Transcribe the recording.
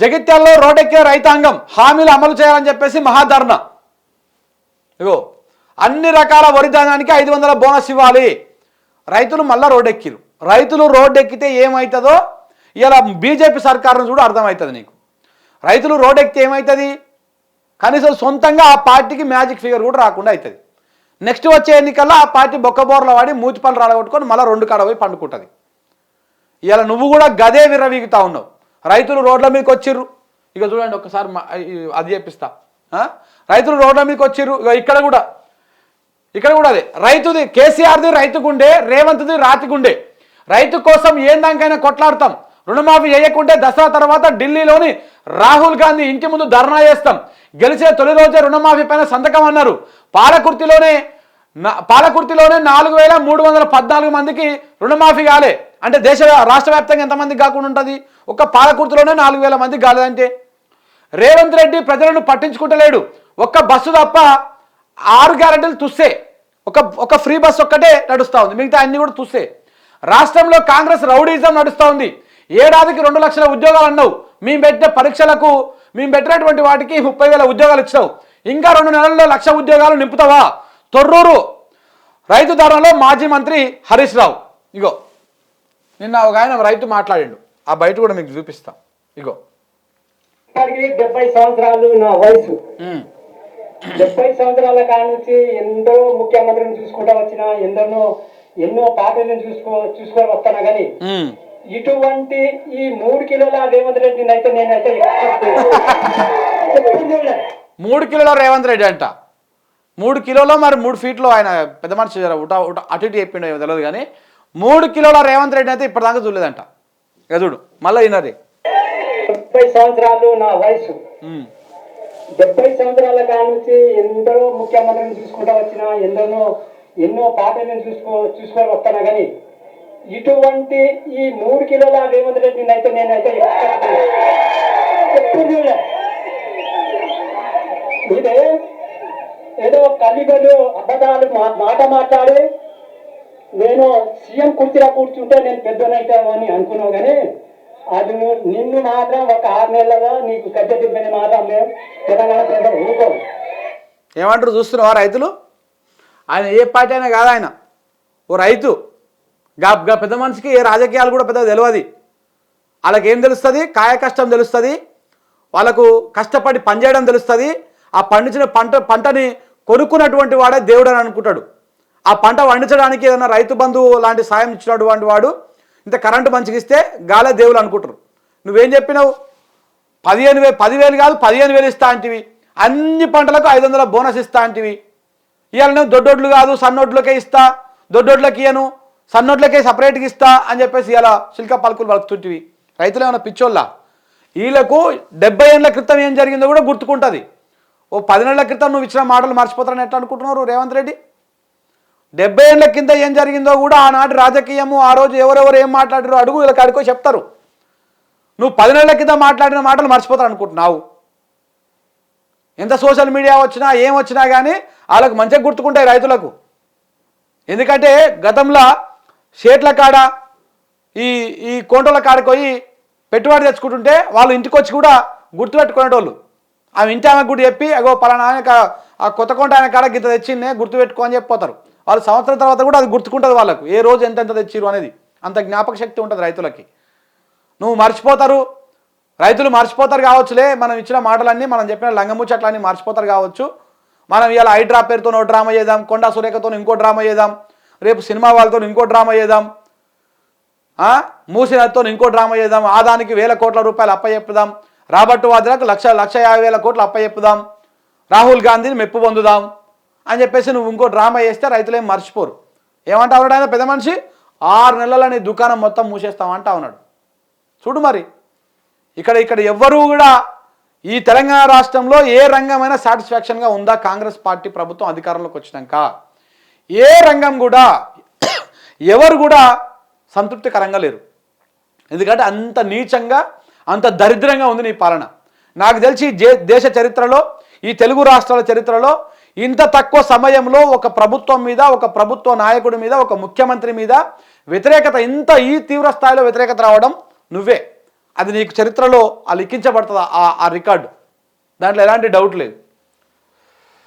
జగిత్యాల్లో రోడ్డెక్కే రైతాంగం హామీలు అమలు చేయాలని చెప్పేసి మహాధర్ణ ఇగో అన్ని రకాల వరి ధాన్యానికి ఐదు వందల బోనస్ ఇవ్వాలి. రైతులు మళ్ళా రోడ్డెక్కిరు. రైతులు రోడ్డెక్కితే ఏమవుతుందో ఇలా బీజేపీ సర్కారును చూడ అర్థమవుతుంది నీకు. రైతులు రోడ్డెక్కితే ఏమవుతుంది కనీసం సొంతంగా ఆ పార్టీకి మ్యాజిక్ ఫిగర్ కూడా రాకుండా అవుతుంది నెక్స్ట్ వచ్చే ఎన్నికల్లో ఆ పార్టీ బొక్కబోర్ల వాడి మూతిపళ్ళు రాడగొట్టుకొని మళ్ళీ రెండు కాడ పోయి పండుకుంటుంది. ఇలా నువ్వు కూడా గదే విర్రవీగుతా ఉన్నావు. రైతులు రోడ్ల మీదకి వచ్చిర్రు. ఇక చూడండి ఒకసారి అది చెప్పిస్తా రైతులు రోడ్ల మీదకి వచ్చిర్రు. ఇక ఇక్కడ కూడా. ఇక్కడ కూడా అదే. రైతుది కేసీఆర్ది రైతు గుండె రేవంత్ది రాతి గుండె. రైతు కోసం ఏం దానికైనా కొట్లాడతాం. రుణమాఫీ చేయకుంటే దసరా తర్వాత ఢిల్లీలోని రాహుల్ గాంధీ ఇంటి ముందు ధర్నా చేస్తాం. గెలిచే తొలి రోజే రుణమాఫీ పైన సంతకం అన్నారు. పాలకుర్తిలోనే పాలకుర్తిలోనే నాలుగు వేల మూడు వందల పద్నాలుగు మందికి రుణమాఫీ కాలే. అంటే దేశ రాష్ట్ర వ్యాప్తంగా ఎంతమందికి కాకుండా ఉంటుంది? ఒక్క పాలకుర్తిలోనే నాలుగు వేల మందికి కాలేదంటే. రేవంత్ రెడ్డి ప్రజలను పట్టించుకుంటలేడు. ఒక్క బస్సు తప్ప ఆరు గ్యారెంటీలు తుస్సే. ఒక ఒక ఫ్రీ బస్ ఒక్కటే నడుస్తూ ఉంది. మిగతా అన్ని కూడా తుస్సే. రాష్ట్రంలో కాంగ్రెస్ రౌడీజం నడుస్తూ ఉంది. ఏడాదికి రెండు లక్షల ఉద్యోగాలు అన్నావు. మేము పెట్టిన పరీక్షలకు మేము పెట్టినటువంటి వాటికి ముప్పై వేల ఉద్యోగాలు ఇచ్చినావు. ఇంకా రెండు నెలల్లో లక్ష ఉద్యోగాలు నింపుతావా? తొర్రూరు రైతు ధరలో మాజీ మంత్రి హరీష్ రావు ఇగో నిన్న ఒక ఆయన రైతు మాట్లాడిండు ఆ బయట కూడా మీకు చూపిస్తాం ఇగో డెబ్బై సంవత్సరాలు నా వయసు. డెబ్బై సంవత్సరాల కాడ నుంచి ఎందరో ముఖ్యమంత్రిని చూసుకుంటా వచ్చిన ఎందరో ఎన్నో పార్టీలను చూసుకో చూసుకొని వస్తానా కానీ. ఇటువంటి ఈ మూడు కిలోల రేవంత్ రెడ్డిని అయితే నేనైతే. మూడు కిలోల రేవంత్ రెడ్డి అంట మూడు కిలోలో మరి మూడు ఫీట్లో ఆయన పెద్ద మనిషి ఉట ఉట అటు ఇటు చెప్పిండో ఏమో తెలియదు కానీ మూడు కిలోల రేవంత్ రెడ్డి అయితే ఇప్పటిదాకా చూడలేదంట. ఇక చూడు మళ్ళీ వినది. డెబ్బై సంవత్సరాలు నా వయసు. డెబ్బై సంవత్సరాల కాడ నుంచి ఎందరో ముఖ్యమంత్రిని చూసుకుంటా వచ్చిన ఎందరో ఎన్నో పార్టీలను చూసుకో చూసుకొని వస్తానా కానీ ఇటువంటి ఈ మూడు కిలోల రేవంత్ రెడ్డిని అయితే నేనైతే ఎప్పుడు చూడలే. ఇదే ఏదో కలిగలు అబద్ధాలు మాట మాట్లాడి నేను సీఎం కుర్చీలో కూర్చుంటే నేను పెద్దనైతామని అనుకున్నావు కానీ అది నిన్ను మాత్రం ఒక ఆరు నెలలుగా నీకు గద్దె దిబ్బని మాత్రం మేము తెలంగాణ ప్రజలు ఊరుకో ఏమంటారు చూస్తున్నావా రైతులు? ఆయన ఏ పార్టీ అయినా కాదు ఆయన. ఓ రైతు. గా పెద్ద మనిషికి ఏ రాజకీయాలు కూడా పెద్ద తెలియదు వాళ్ళకి ఏం తెలుస్తుంది? కాయ కష్టం తెలుస్తుంది. వాళ్ళకు కష్టపడి పనిచేయడం తెలుస్తుంది. ఆ పండించిన పంట పంటని కొనుక్కున్నటువంటి వాడే దేవుడు అని అనుకుంటాడు. ఆ పంట పండించడానికి ఏదైనా రైతు బంధువు లాంటి సాయం ఇచ్చినటువంటి వాడు ఇంత కరెంటు మంచిగా ఇస్తే గాలే దేవుడు అనుకుంటారు. నువ్వేం చెప్పినావు? పదిహేను వేలు పదివేలు కాదు పదిహేను వేలు ఇస్తా అంటివి. అన్ని పంటలకు ఐదు వందల బోనస్ ఇస్తా అంటివి. ఇవాళ నేను దొడ్డోడ్లు కాదు సన్నోడ్లకే ఇస్తా. దొడ్డోడ్లకి ఇయ్యను సన్నోడ్లకే సపరేట్గా ఇస్తా అని చెప్పేసి ఇలా శిల్క పలుకులు పలుకుతుంటివి. రైతులు ఏమైనా పిచ్చోళ్ళ? వీళ్ళకు డెబ్బై ఏళ్ళ క్రితం ఏం జరిగిందో కూడా గుర్తుకుంటుంది. ఓ పది నెలల క్రితం నువ్వు ఇచ్చిన మాటలు మర్చిపోతారని ఎట్లా అనుకుంటున్నారు రేవంత్ రెడ్డి? డెబ్బై ఏళ్ళ కింద ఏం జరిగిందో కూడా ఆనాటి రాజకీయము ఆ రోజు ఎవరెవరు ఏం మాట్లాడారో అడుగు వీళ్ళకి అడుకో చెప్తారు. నువ్వు పది నెలల కింద మాట్లాడిన మాటలు మర్చిపోతారు అనుకుంటున్నావు. ఎంత సోషల్ మీడియా వచ్చినా ఏం వచ్చినా కానీ వాళ్ళకు మంచిగా గుర్తుకుంటాయి రైతులకు. ఎందుకంటే గతంలో షేట్ల కాడ ఈ ఈ కోంటల కాడకు పోయి పెట్టుబడి తెచ్చుకుంటుంటే వాళ్ళు ఇంటికి వచ్చి కూడా గుర్తుపెట్టుకునేటోళ్ళు. ఆమె ఇంటి ఆమెకు కూడా చెప్పి అగో పలానా ఆయన ఆ కొత్త కొంట ఆయన కాడ గీత తెచ్చిందే గుర్తుపెట్టుకో అని చెప్పిపోతారు వాళ్ళు సంవత్సరం తర్వాత కూడా అది గుర్తుకుంటుంది వాళ్ళకు. ఏ రోజు ఎంత ఎంత తెచ్చిరు అనేది. అంత జ్ఞాపక శక్తి ఉంటుంది రైతులకి. నువ్వు మర్చిపోతారు. రైతులు మర్చిపోతారు కావచ్చులే. మనం ఇచ్చిన మాటలన్నీ మనం చెప్పిన లంగముచ్చట్లన్నీ మర్చిపోతారు కావచ్చు. మనం ఇవాళ హైడ్రా పేరుతో ఓ డ్రామా చేద్దాం కొండా సురేఖతో ఇంకో డ్రామా చేద్దాం రేపు సినిమా వాళ్ళతో ఇంకో డ్రామా చేద్దాం మూసినతో ఇంకో డ్రామా చేద్దాం ఆదానికి వేల కోట్ల రూపాయలు అప్పచెప్పుదాం రాబర్ట్ వాద్రాకు లక్ష లక్ష యాభై వేల కోట్లు అప్పచెప్పుదాం. రాహుల్ గాంధీని మెప్పు పొందుదాం. అని చెప్పేసి నువ్వు ఇంకో డ్రామా చేస్తే రైతులు ఏం మర్చిపోరు. ఏమంటావు ఆయన పెద్ద మనిషి? ఆరు నెలల నీ దుకాణం మొత్తం మూసేస్తామంటా ఉన్నాడు. చూడు మరి. ఇక్కడ ఇక్కడ ఎవ్వరూ కూడా ఈ తెలంగాణ రాష్ట్రంలో ఏ రంగమైనా సాటిస్ఫాక్షన్గా ఉందా కాంగ్రెస్ పార్టీ ప్రభుత్వం అధికారంలోకి వచ్చినాక? ఏ రంగం కూడా ఎవరు కూడా సంతృప్తికరంగా లేరు. ఎందుకంటే అంత నీచంగా అంత దరిద్రంగా ఉంది నీ పాలన. నాకు తెలిసి దేశ చరిత్రలో ఈ తెలుగు రాష్ట్రాల చరిత్రలో ఇంత తక్కువ సమయంలో ఒక ప్రభుత్వం మీద ఒక ప్రభుత్వ నాయకుడి మీద ఒక ముఖ్యమంత్రి మీద వ్యతిరేకత ఇంత ఈ తీవ్ర స్థాయిలో వ్యతిరేకత రావడం నువ్వే. అది నీకు చరిత్రలో ఆ లిఖించబడుతుంది? ఆ ఆ రికార్డు. దాంట్లో ఎలాంటి డౌట్ లేదు.